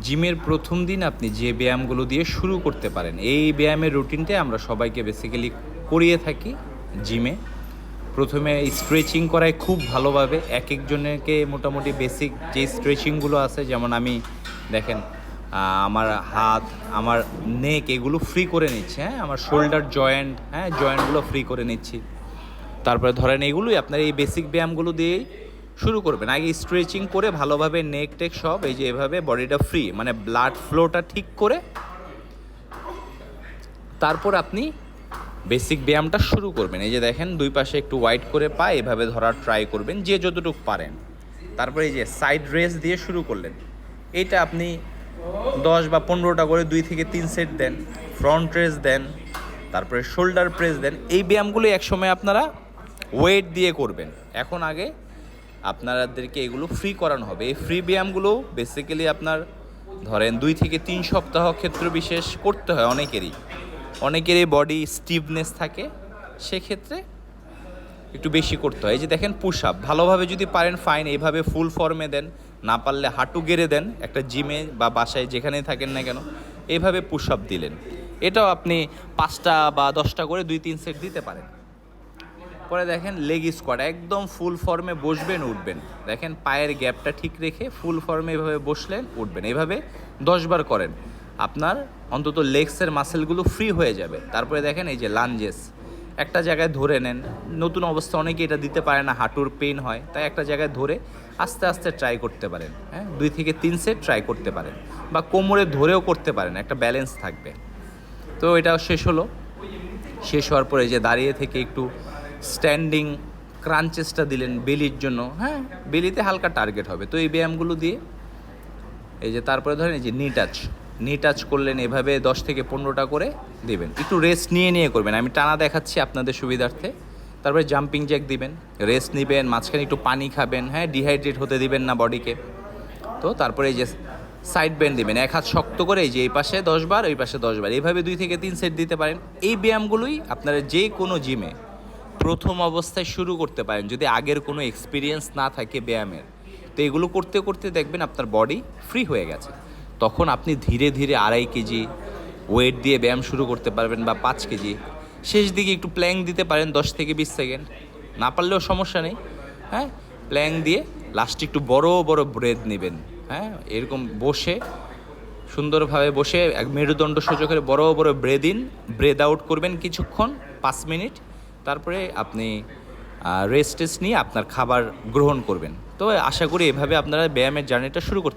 জিমের প্রথম দিন আপনি যে ব্যায়ামগুলো দিয়ে শুরু করতে পারেন, এই ব্যায়ামের রুটিনটাই আমরা সবাইকে বেসিক্যালি করিয়ে থাকি জিমে। প্রথমে স্ট্রেচিং করায় খুব ভালোভাবে। এক একজনকে মোটামুটি বেসিক যে স্ট্রেচিংগুলো আছে, যেমন আমি, দেখেন আমার হাত, আমার নেক এগুলো ফ্রি করে নিচ্ছে হ্যাঁ? আমার শোল্ডার জয়েন্ট হ্যাঁ? জয়েন্টগুলো ফ্রি করে নিচ্ছি। তারপরে ধরেন এগুলোই আপনার এই বেসিক ব্যায়ামগুলো দিয়েই শুরু করবেন। আগে স্ট্রেচিং করে ভালোভাবে নেক টেক সব, এই যে এভাবে বডিটা ফ্রি মানে ব্লাড ফ্লোটা ঠিক করে তারপর আপনি বেসিক ব্যায়ামটা শুরু করবেন। এই যে দেখেন, দুই পাশে একটু ওয়াইড করে পা, এভাবে ধরার ট্রাই করবেন, যে যতটুকু পারেন। তারপরে এই যে সাইড রেস দিয়ে শুরু করলেন। এইটা আপনি দশ বা পনেরোটা করে দুই থেকে তিন সেট দেন ফ্রন্ট রেস দেন, তারপরে শোল্ডার প্রেস দেন। এই ব্যায়ামগুলো একসময় আপনারা ওয়েট দিয়ে করবেন। এখন আগে আপনাদেরকে এগুলো ফ্রি করানো হবে। এই ফ্রি ব্যায়ামগুলো বেসিক্যালি আপনার ধরেন দুই থেকে তিন সপ্তাহ ক্ষেত্র বিশেষ করতে হয় অনেকেরই। অনেকেরই বডি স্টিভনেস থাকে, সেক্ষেত্রে একটু বেশি করতে হয়। এই যে দেখেন পুশ আপ ভালোভাবে যদি পারেন ফাইন এইভাবে ফুল ফর্মে দেন, না পারলে হাঁটু গেড়ে দেন, একটা জিমে বা বাসায় যেখানেই থাকেন না কেন, এইভাবে পুশ আপ দিলেন। এটাও আপনি পাঁচটা বা দশটা করে দুই তিন সেট দিতে পারেন। পরে দেখেন লেগ স্কোয়াড একদম ফুল ফর্মে বসবেন, উঠবেন। দেখেন পায়ের গ্যাপটা ঠিক রেখে ফুল ফর্মে এভাবে বসলেন, উঠবেন। এভাবে দশবার করেন। আপনার অন্তত লেগসের মাসেলগুলো ফ্রি হয়ে যাবে। তারপরে দেখেন এই যে লাঞ্জেস একটা জায়গায় ধরে নেন। নতুন অবস্থা অনেকে এটা দিতে পারে না, হাঁটুর পেন হয়, তাই একটা জায়গায় ধরে আস্তে আস্তে ট্রাই করতে পারেন। হ্যাঁ দুই থেকে তিন সেট ট্রাই করতে পারেন বা কোমরে ধরেও করতে পারেন, একটা ব্যালেন্স থাকবে। তো এটা শেষ হলো। শেষ হওয়ার পরে যে দাঁড়িয়ে থেকে একটু স্ট্যান্ডিং ক্রাঞ্চেসটা দিলেন বেলির জন্য। হ্যাঁ বেলিতে হালকা টার্গেট হবে। তো এই ব্যায়ামগুলো দিয়ে এই যে তারপরে ধরেন এই যে নি টাচ নি টাচ করলেন এভাবে দশ থেকে পনেরোটা করে দেবেন। একটু রেস্ট নিয়ে নিয়ে করবেন। আমি টানা দেখাচ্ছি আপনাদের সুবিধার্থে। তারপরে জাম্পিং জ্যাক দিবেন। রেস্ট নেবেন, মাঝখানে একটু পানি খাবেন। হ্যাঁ ডিহাইড্রেট হতে দিবেন না বডিকে তো তারপরে এই যে সাইড ব্যান্ড দিবেন। এক হাত শক্ত করে এই যে এই পাশে দশ বার, ওই পাশে দশ বার। এইভাবে দুই থেকে তিন সেট দিতে পারেন। এই ব্যায়ামগুলোই আপনারা যে কোনো জিমে প্রথম অবস্থায় শুরু করতে পারেন, যদি আগের কোনো এক্সপিরিয়েন্স না থাকে ব্যায়ামের। তো এগুলো করতে করতে দেখবেন আপনার বডি ফ্রি হয়ে গেছে। তখন আপনি ধীরে ধীরে আড়াই কেজি ওয়েট দিয়ে ব্যায়াম শুরু করতে পারবেন বা পাঁচ কেজি। শেষ দিকে একটু প্ল্যাং দিতে পারেন দশ থেকে বিশ সেকেন্ড না পারলেও সমস্যা নেই হ্যাঁ? প্ল্যাং দিয়ে লাস্টে একটু বড় বড় ব্রেথ নেবেন হ্যাঁ? এরকম বসে, সুন্দরভাবে বসে এক মেরুদণ্ড সোজা করে বড় বড় ব্রেদ ইন ব্রেদ আউট করবেন কিছুক্ষণ, পাঁচ মিনিট তারপরে আপনি রেস্ট টেস্ট নিয়ে আপনার খাবার গ্রহণ করবেন। তো আশা করি এভাবে আপনারা ব্যায়ামের জার্নিটা শুরু করতে